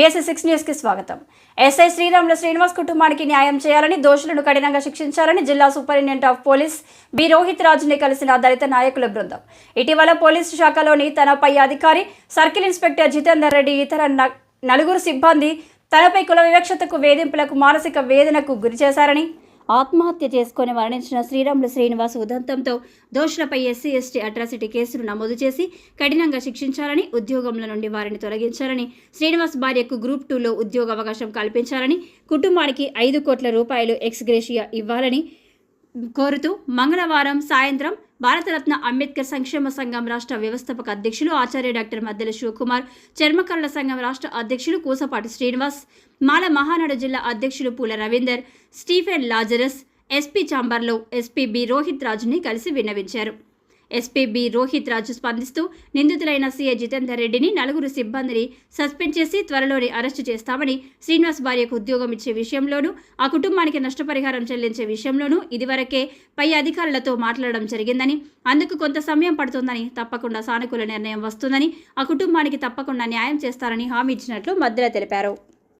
BSc six న్యూస్కి స్వాగతం. SI Sriramulu Srinivas కుటుంబానికి న్యాయం చేయాలని దోషులను కఠినంగా శిక్షించాలని జిల్లా superintendent of police B. Rohit రాజుని కలిసిన దళిత నాయకుల బృందం. ఇటీవల పోలీసు శాఖలోని తన పై అధికారి సర్కిల్ ఇన్స్పెక్టర్ జితేందర్ రెడ్డి ఇతర న- నలుగురు సిబ్బంది తనపై కుల వివక్షతకు వేధింపులకు మానసిక వేదనకు గురి చేశారని ఆత్మహత్య చేసుకుని మరణించిన శ్రీరాములు శ్రీనివాస్ ఉదంతంతో దోషులపై ఎస్సీ ఎస్టీ అట్రాసిటీ కేసును నమోదు చేసి కఠినంగా శిక్షించాలని ఉద్యోగంల నుండి వారిని తొలగించాలని శ్రీనివాస్ భార్యకు గ్రూప్ టూలో ఉద్యోగ అవకాశం కల్పించాలని కుటుంబానికి ఐదు కోట్ల రూపాయలు ఎక్స్గ్రేషియా ఇవ్వాలని కోరుతూ మంగళవారం సాయంత్రం భారతరత్న అంబేద్కర్ సంక్షేమ సంఘం రాష్ట్ర వ్యవస్థాపక అధ్యక్షులు ఆచార్య డాక్టర్ మద్దెల శివకుమార్ చర్మకళల సంఘం రాష్ట్ర అధ్యక్షులు కూసపాటి శ్రీనివాస్ మాల మహానాడు జిల్లా అధ్యక్షులు Poola Ravinder Stephen Lazarus SP చాంబర్లో SP B Rohit రాజుని కలిసి విన్నవించారు. ఎస్పీబీ రోహిత్ రాజు స్పందిస్తూ నిందితులైన సీఏ జితేందర్ రెడ్డిని నలుగురు సిబ్బందిని సస్పెండ్ చేసి త్వరలోనే అరెస్టు చేస్తామని శ్రీనివాస్ భార్యకు ఉద్యోగం ఇచ్చే విషయంలోనూ ఆ కుటుంబానికి నష్టపరిహారం చెల్లించే విషయంలోనూ ఇదివరకే పై అధికారులతో మాట్లాడడం జరిగిందని అందుకు కొంత సమయం పడుతుందని తప్పకుండా సానుకూల నిర్ణయం వస్తుందని ఆ కుటుంబానికి తప్పకుండా న్యాయం చేస్తారని హామీ ఇచ్చినట్లు మధ్యలో తెలిపారు.